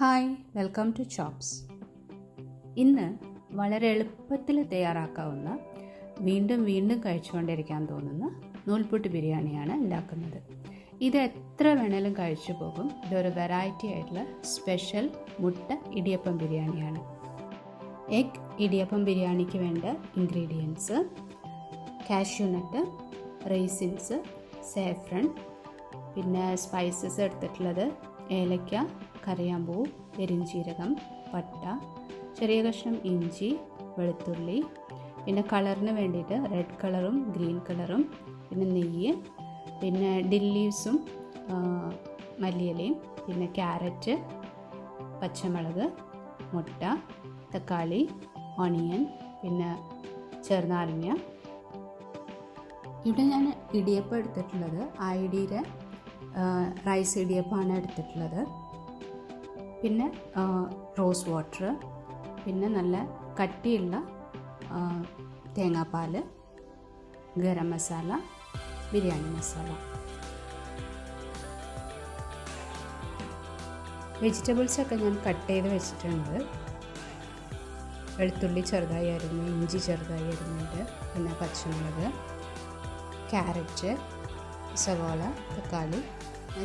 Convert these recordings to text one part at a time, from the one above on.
Hi welcome to chops. ഇന്ന് വളരെ എളുപ്പത്തിൽ തയ്യാറാക്കാവുന്ന വീണ്ടും വീണ്ടും കഴിച്ചുകൊണ്ടിരിക്കാൻ തോന്നുന്ന നൂൽപുട്ട് ബിരിയാണിയാണ് ഉണ്ടാക്കുന്നത്. ഇത് എത്ര വേണേലും കഴിച്ചു പോകും. ഇതൊരു വെറൈറ്റി ആയിട്ടുള്ള സ്പെഷ്യൽ മുട്ട ഇടിയപ്പം ബിരിയാണിയാണ്. എഗ് ഇടിയപ്പം ബിരിയാണിക്ക് വേണ്ട ingredients cashew nut raisins saffron പിന്നെ സ്പൈസസ് എടുത്തിട്ടുള്ളത് ഏലക്ക കറിയാമ്പൂ പെരിഞ്ചീരകം പട്ട ചെറിയ കഷ്ണം ഇഞ്ചി വെളുത്തുള്ളി പിന്നെ കളറിന് വേണ്ടിയിട്ട് റെഡ് കളറും ഗ്രീൻ കളറും പിന്നെ നെയ്യ് പിന്നെ ഡില്ലീവ്സും മല്ലിയിലയും പിന്നെ ക്യാരറ്റ് പച്ചമുളക് മുട്ട തക്കാളി ഓണിയൻ പിന്നെ ചെറുനാരങ്ങ. ഇവിടെ ഞാൻ ഇടിയപ്പം എടുത്തിട്ടുള്ളത് ആ ഇടിയുടെ റൈസ് ഇടിയപ്പമാണ് എടുത്തിട്ടുള്ളത്. പിന്നെ റോസ് വാട്ടർ പിന്നെ നല്ല കട്ടിയുള്ള തേങ്ങാപ്പാൽ ഗരം മസാല ബിരിയാണി മസാല. വെജിറ്റബിൾസൊക്കെ ഞാൻ കട്ട് ചെയ്ത് വെച്ചിട്ടുണ്ട്. വെളുത്തുള്ളി ചെറുതായി അരിഞ്ഞ് ഇഞ്ചി ചെറുതായി അരിഞ്ഞിട്ട് പിന്നെ പച്ചമുളക് ക്യാരറ്റ് സവാള തക്കാളി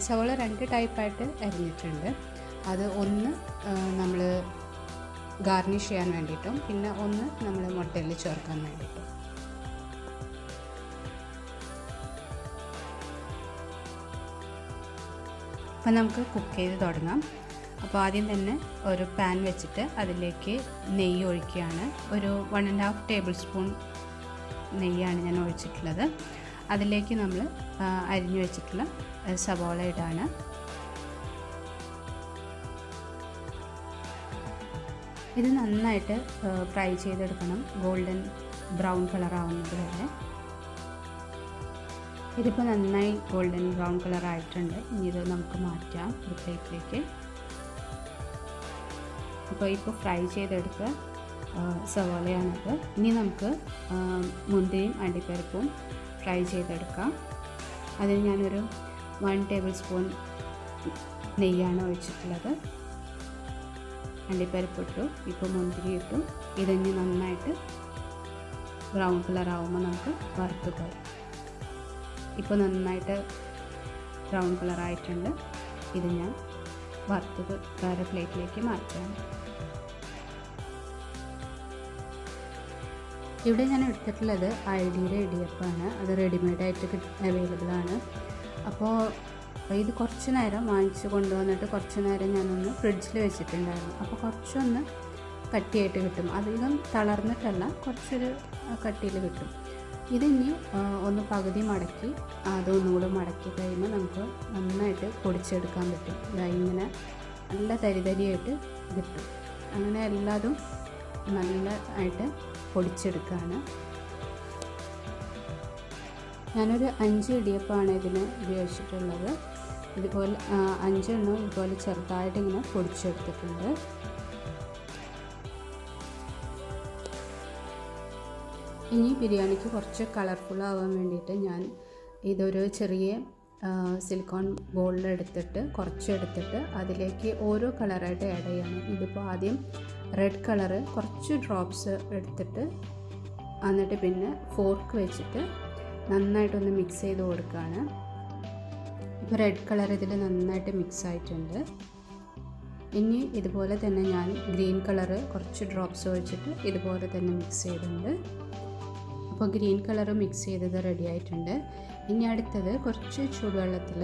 സവാള രണ്ട് ടൈപ്പായിട്ട് അരിഞ്ഞിട്ടുണ്ട്. അത് ഒന്ന് നമ്മൾ ഗാർണിഷ് ചെയ്യാൻ വേണ്ടിയിട്ടും പിന്നെ ഒന്ന് നമ്മൾ മുട്ടയിൽ ചേർക്കാൻ വേണ്ടിയിട്ടും. അപ്പം നമുക്ക് കുക്ക് ചെയ്ത് തുടങ്ങാം. അപ്പോൾ ആദ്യം തന്നെ ഒരു പാൻ വെച്ചിട്ട് അതിലേക്ക് നെയ്യ് ഒഴിക്കുകയാണ്. ഒരു one and half tablespoon നെയ്യാണ് ഞാൻ ഒഴിച്ചിട്ടുള്ളത്. അതിലേക്ക് നമ്മൾ അരിഞ്ഞു വെച്ചിട്ടുള്ള സവോള ഇടാണ്. ഇത് നന്നായിട്ട് ഫ്രൈ ചെയ്തെടുക്കണം. ഗോൾഡൻ ബ്രൗൺ കളർ ആവുന്നത് വരെ. ഇതിപ്പോൾ നന്നായി ഗോൾഡൻ ബ്രൗൺ കളർ ആയിട്ടുണ്ട് ഇനി ഇത് നമുക്ക് മാറ്റാം ഒരു പ്ലേറ്റിലേക്ക്. അപ്പോൾ ഇപ്പോൾ ഫ്രൈ ചെയ്തെടുത്ത സവോളയാണത്. ഇനി നമുക്ക് മുന്തിരിയും അണ്ടിപ്പരിപ്പും ഫ്രൈ ചെയ്തെടുക്കാം. അതിന് ഞാനൊരു വൺ ടേബിൾ സ്പൂൺ നെയ്യാണ് ഒഴിച്ചിട്ടുള്ളത്. അണ്ടിപ്പരിപ്പ് ഇട്ടു ഇപ്പോൾ മുന്തിരി ഇട്ടു ഇതഞ്ഞ് നന്നായിട്ട് ബ്രൗൺ കളർ ആവുമ്പോൾ നമുക്ക് വറുത്ത് പോരാം ഇപ്പോൾ നന്നായിട്ട് ബ്രൗൺ കളർ ആയിട്ടുണ്ട്. ഇത് ഞാൻ വറുത്തത് വേറെ പ്ലേറ്റിലേക്ക് മാറ്റാം. ഇവിടെ ഞാൻ എടുത്തിട്ടുള്ളത് ഐഡിയുടെ ഇടിയപ്പമാണ്. അത് റെഡിമെയ്ഡായിട്ട് അവൈലബിൾ ആണ്. അപ്പോൾ ഇത് കുറച്ച് നേരം വാങ്ങിച്ച് കൊണ്ടുവന്നിട്ട് കുറച്ച് നേരം ഞാനൊന്ന് ഫ്രിഡ്ജിൽ വെച്ചിട്ടുണ്ടായിരുന്നു. അപ്പോൾ കുറച്ചൊന്ന് കട്ടിയായിട്ട് കിട്ടും. അധികം തളർന്നിട്ടല്ല കുറച്ചൊരു കട്ടിയിൽ കിട്ടും. ഇതിനി ഒന്ന് പകുതി മടക്കി അതൊന്നുകൂടെ മടക്കി കഴിയുമ്പോൾ നമുക്ക് നന്നായിട്ട് പൊടിച്ചെടുക്കാൻ പറ്റും. ഇതായിങ്ങനെ നല്ല തരിതരിയായിട്ട് കിട്ടും. അങ്ങനെ എല്ലാതും നല്ല ആയിട്ട് പൊടിച്ചെടുക്കുകയാണ് ഞാനൊരു അഞ്ച് ഇടിയപ്പമാണ് ഇതിന് ഉപയോഗിച്ചിട്ടുള്ളത്. ഇതുപോലെ അഞ്ചെണ്ണം ഇതുപോലെ ചെറുതായിട്ട് ഇങ്ങനെ പൊടിച്ചെടുത്തിട്ടുണ്ട്. ഇനി ബിരിയാണിക്ക് കുറച്ച് കളർഫുൾ ആവാൻ വേണ്ടിയിട്ട് ഞാൻ ഇതൊരു ചെറിയ സിലിക്കോൺ ബോളിലെടുത്തിട്ട് കുറച്ച് എടുത്തിട്ട് അതിലേക്ക് ഓരോ കളറായിട്ട് ആഡ് ചെയ്യണം. ഇതിപ്പോൾ ആദ്യം റെഡ് കളറ് കുറച്ച് ഡ്രോപ്സ് എടുത്തിട്ട് എന്നിട്ട് പിന്നെ ഫോർക്ക് വെച്ചിട്ട് നന്നായിട്ടൊന്ന് മിക്സ് ചെയ്ത് കൊടുക്കുകയാണ് റെഡ് കളർ ഇതിൽ നന്നായിട്ട് മിക്സ് ആയിട്ടുണ്ട്. ഇനി ഇതുപോലെ തന്നെ ഞാൻ ഗ്രീൻ കളറ് കുറച്ച് ഡ്രോപ്സ് ഒഴിച്ചിട്ട് ഇതുപോലെ തന്നെ മിക്സ് ചെയ്തിട്ടുണ്ട്. അപ്പോൾ ഗ്രീൻ കളർ മിക്സ് ചെയ്തത് റെഡി ആയിട്ടുണ്ട്. ഇനി അടുത്തത് കുറച്ച് ചൂടുവെള്ളത്തിൽ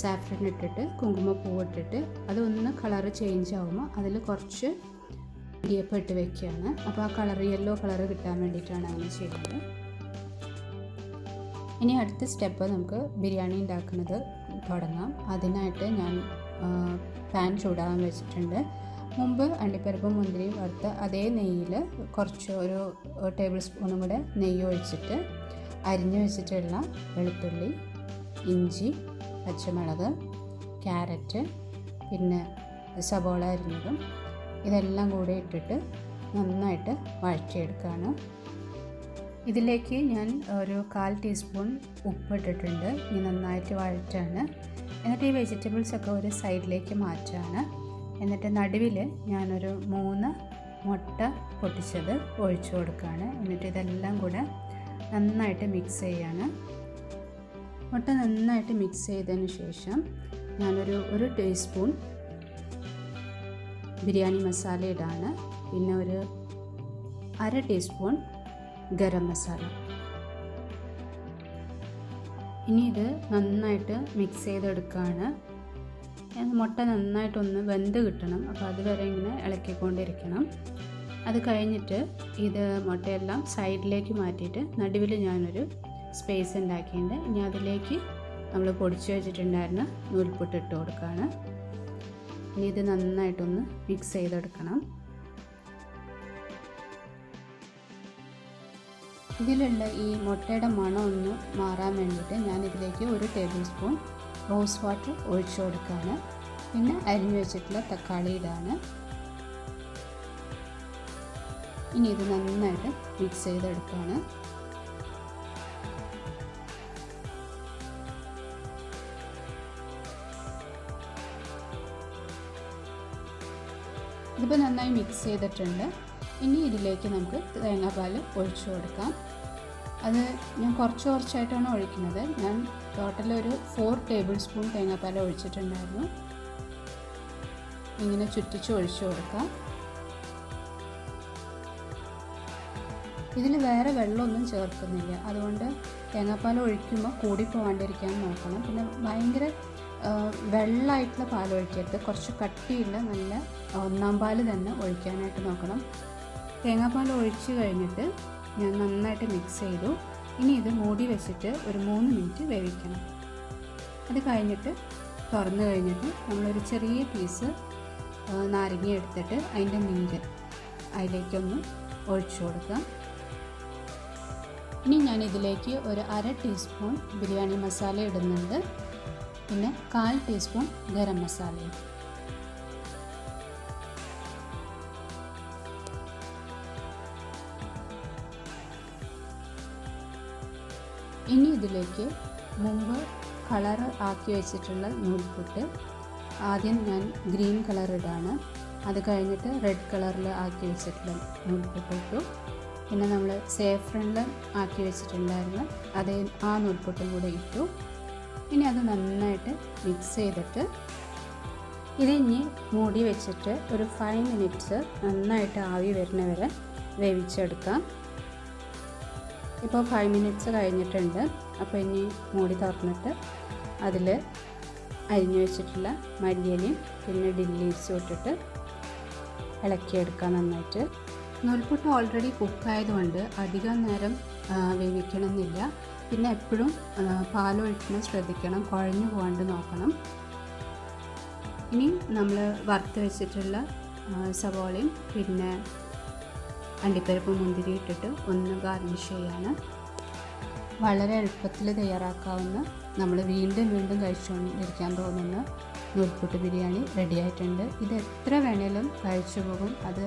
സാഫ്രൻ ഇട്ടിട്ട് കുങ്കുമപ്പൂ ഇട്ടിട്ട് അതൊന്ന് കളർ ചേഞ്ച് ആകുമ്പോൾ അതിൽ കുറച്ച് ഇടിയപ്പം ഇട്ട് വെക്കുകയാണ്. അപ്പോൾ ആ കളർ യെല്ലോ കളർ കിട്ടാൻ വേണ്ടിയിട്ടാണ് അങ്ങനെ ചെയ്യുന്നത് ഇനി അടുത്ത സ്റ്റെപ്പ് നമുക്ക് ബിരിയാണി ഉണ്ടാക്കുന്നത് തുടങ്ങാം. അതിനായിട്ട് ഞാൻ പാൻ ചൂടാകാൻ വെച്ചിട്ടുണ്ട്. മുമ്പ് അണ്ടിപ്പരിപ്പും മുന്തിരിയും വറുത്ത് അതേ നെയ്യിൽ കുറച്ച് ഒരു ടേബിൾ സ്പൂണും കൂടെ നെയ്യ് ഒഴിച്ചിട്ട് അരിഞ്ഞു വെച്ചിട്ടുള്ള വെളുത്തുള്ളി ഇഞ്ചി പച്ചമുളക് ക്യാരറ്റ് പിന്നെ സബോള അരിഞ്ഞതും ഇതെല്ലാം കൂടെ ഇട്ടിട്ട് നന്നായിട്ട് വഴറ്റിയെടുക്കുകയാണ് ഇതിലേക്ക് ഞാൻ ഒരു കാൽ ടീസ്പൂൺ ഉപ്പ് ഇട്ടിട്ടുണ്ട് ഇനി നന്നായിട്ട് വഴറ്റാണ്. എന്നിട്ട് ഈ വെജിറ്റബിൾസ് ഒക്കെ ഒരു സൈഡിലേക്ക് മാറ്റാണ്. എന്നിട്ട് നടുവിൽ ഞാനൊരു മൂന്ന് മുട്ട പൊട്ടിച്ചത് ഒഴിച്ചു കൊടുക്കുകയാണ്. എന്നിട്ട് ഇതെല്ലാം കൂടെ നന്നായിട്ട് മിക്സ് ചെയ്യാണ്. മുട്ട നന്നായിട്ട് മിക്സ് ചെയ്തതിന് ശേഷം ഞാനൊരു ഒരു ടീസ്പൂൺ ബിരിയാണി മസാല ഇടാണ്. പിന്നെ ഒരു അര ടീസ്പൂൺ ഗരം മസാല. ഇനി ഇത് നന്നായിട്ട് മിക്സ് ചെയ്തെടുക്കുകയാണ് മുട്ട നന്നായിട്ടൊന്ന് വെന്ത് കിട്ടണം. അപ്പോൾ അതുവരെ ഇങ്ങനെ ഇളക്കിക്കൊണ്ടിരിക്കണം. അത് കഴിഞ്ഞിട്ട് ഇത് മുട്ടയെല്ലാം സൈഡിലേക്ക് മാറ്റിയിട്ട് നടുവിൽ ഞാനൊരു സ്പേസ് ഉണ്ടാക്കിയിട്ടുണ്ട്. ഇനി അതിലേക്ക് നമ്മൾ പൊടിച്ചു വെച്ചിട്ടുണ്ടായിരുന്ന നൂൽപുട്ട് ഇട്ട് കൊടുക്കുകയാണ് ഇനി ഇത് നന്നായിട്ടൊന്ന് മിക്സ് ചെയ്തെടുക്കണം. ഇതിലുള്ള ഈ മുട്ടയുടെ മണം ഒന്ന് മാറാൻ വേണ്ടിയിട്ട് ഞാൻ ഇതിലേക്ക് ഒരു ടേബിൾ സ്പൂൺ റോസ് വാട്ടർ ഒഴിച്ചു കൊടുക്കുകയാണ്. പിന്നെ അരിഞ്ഞു വെച്ചിട്ടുള്ള തക്കാളി ഇടാണ്. ഇനി ഇത് നന്നായിട്ട് മിക്സ് ചെയ്തെടുക്കുകയാണ്. ഇതിപ്പോൾ നന്നായി മിക്സ് ചെയ്തിട്ടുണ്ട്. ഇനി ഇതിലേക്ക് നമുക്ക് തേങ്ങാപ്പാൽ ഒഴിച്ചു കൊടുക്കാം. അത് ഞാൻ കുറച്ച് കുറച്ചായിട്ടാണ് ഒഴിക്കുന്നത്. ഞാൻ ടോട്ടൽ ഒരു ഫോർ ടേബിൾ സ്പൂൺ തേങ്ങാപ്പാൽ ഒഴിച്ചിട്ടുണ്ടായിരുന്നു. ഇങ്ങനെ ചുറ്റിച്ച് ഒഴിച്ചു കൊടുക്കാം. ഇതിൽ വേറെ വെള്ളമൊന്നും ചേർക്കുന്നില്ല. അതുകൊണ്ട് തേങ്ങാപ്പാൽ ഒഴിക്കുമ്പോൾ കൂടി പോകാണ്ടിരിക്കാൻ നോക്കണം. പിന്നെ ഭയങ്കര വെള്ളമായിട്ടുള്ള പാൽ ഒഴിക്കരുത്. കുറച്ച് കട്ടിയുള്ള നല്ല ഒന്നാം പാൽ തന്നെ ഒഴിക്കാനായിട്ട് നോക്കണം. തേങ്ങാപ്പാൽ ഒഴിച്ച് കഴിഞ്ഞിട്ട് ഞാൻ നന്നായിട്ട് മിക്സ് ചെയ്തു. ഇനി ഇത് മൂടി വെച്ചിട്ട് ഒരു മൂന്ന് മിനിറ്റ് വേവിക്കണം. അത് കഴിഞ്ഞിട്ട് തുറന്നു കഴിഞ്ഞിട്ട് നമ്മളൊരു ചെറിയ പീസ് നാരങ്ങ എടുത്തിട്ട് അതിന്റെ നീര് അതിലേക്കൊന്ന് ഒഴിച്ചു കൊടുക്കാം. ഇനി ഞാൻ ഇതിലേക്ക് ഒരു അര ടീസ്പൂൺ ബിരിയാണി മസാല ഇടുന്നുണ്ട്. പിന്നെ കാൽ ടീസ്പൂൺ ഗരം മസാലയും. ഇനി ഇതിലേക്ക് മുമ്പ് കളർ ആക്കി വെച്ചിട്ടുള്ള നൂൽപുട്ട്. ആദ്യം ഞാൻ ഗ്രീൻ കളർ ഇടാണ്. അത് കഴിഞ്ഞിട്ട് റെഡ് കളറിൽ ആക്കി വെച്ചിട്ടുള്ള നൂൽപുട്ട് ഇട്ടു. പിന്നെ നമ്മൾ സേഫ്രണിൽ ആക്കി വെച്ചിട്ടുണ്ടായിരുന്നു. അതേ ആ നൂൽപുട്ടും കൂടെ ഇട്ടു. ഇനി അത് നന്നായിട്ട് മിക്സ് ചെയ്തിട്ട് ഇതിനി മൂടി വെച്ചിട്ട് ഒരു ഫൈവ് മിനിറ്റ്സ് നന്നായിട്ട് ആവി വരുന്നവരെ വേവിച്ചെടുക്കാം. ഇപ്പോൾ ഫൈവ് മിനിറ്റ്സ് കഴിഞ്ഞിട്ടുണ്ട്. അപ്പോൾ ഇനി മൂടി തുറന്നിട്ട് അതിൽ അരിഞ്ഞു വെച്ചിട്ടുള്ള മല്ലിയലയും പിന്നെ ഡില്ലീസും ഇട്ടിട്ട് ഇളക്കിയെടുക്കാം നന്നായിട്ട്. നൂൽപുട്ട് ഓൾറെഡി കുക്കായതുകൊണ്ട് അധികം നേരം വേവിക്കണമെന്നില്ല. പിന്നെ എപ്പോഴും പാലൊഴിക്കണം ശ്രദ്ധിക്കണം കുഴഞ്ഞു പോകാണ്ട് നോക്കണം. ഇനി നമ്മൾ വറുത്ത് വെച്ചിട്ടുള്ള സവോളയും പിന്നെ അണ്ടിപ്പരിപ്പ് മുന്തിരി ഇട്ടിട്ട് ഒന്ന് ഗാർണിഷ് ചെയ്യാണ്. വളരെ എളുപ്പത്തിൽ തയ്യാറാക്കാവുന്ന നമ്മൾ വീണ്ടും വീണ്ടും കഴിച്ചുകൊണ്ടിരിക്കാൻ തോന്നുന്ന നൂൽപുട്ട് ബിരിയാണി റെഡി ആയിട്ടുണ്ട്. ഇത് എത്ര വേണേലും കഴിച്ചു പോകും. അത്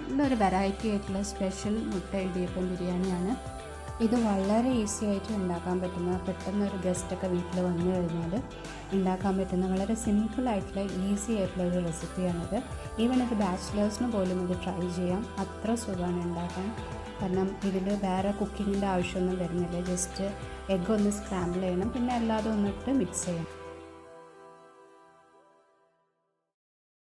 നല്ലൊരു വെറൈറ്റി ആയിട്ടുള്ള സ്പെഷ്യൽ മുട്ട ഇടിയപ്പം ബിരിയാണിയാണ്. ഇത് വളരെ ഈസി ആയിട്ട് ഉണ്ടാക്കാൻ പറ്റുന്ന പെട്ടെന്ന് ഒരു ഗസ്റ്റൊക്കെ വീട്ടിൽ വന്നു കഴിഞ്ഞാൽ ഉണ്ടാക്കാൻ പറ്റുന്ന വളരെ സിമ്പിൾ ആയിട്ടുള്ള ഈസി ആയിട്ടുള്ള ഒരു റെസിപ്പിയാണിത് ഈവൻ ഇത് ബാച്ചിലേഴ്സിന് പോലും ഇത് ട്രൈ ചെയ്യാം. അത്ര സുഖമാണ് ഉണ്ടാക്കാൻ. കാരണം ഇതിൽ വേറെ കുക്കിങ്ങിന്റെ ആവശ്യമൊന്നും വരുന്നില്ല. ജസ്റ്റ് എഗ്ഗ് ഒന്ന് സ്ക്രാമ്പിൾ ചെയ്യണം. പിന്നെ അല്ലാതെ ഒന്നിട്ട് മിക്സ് ചെയ്യണം.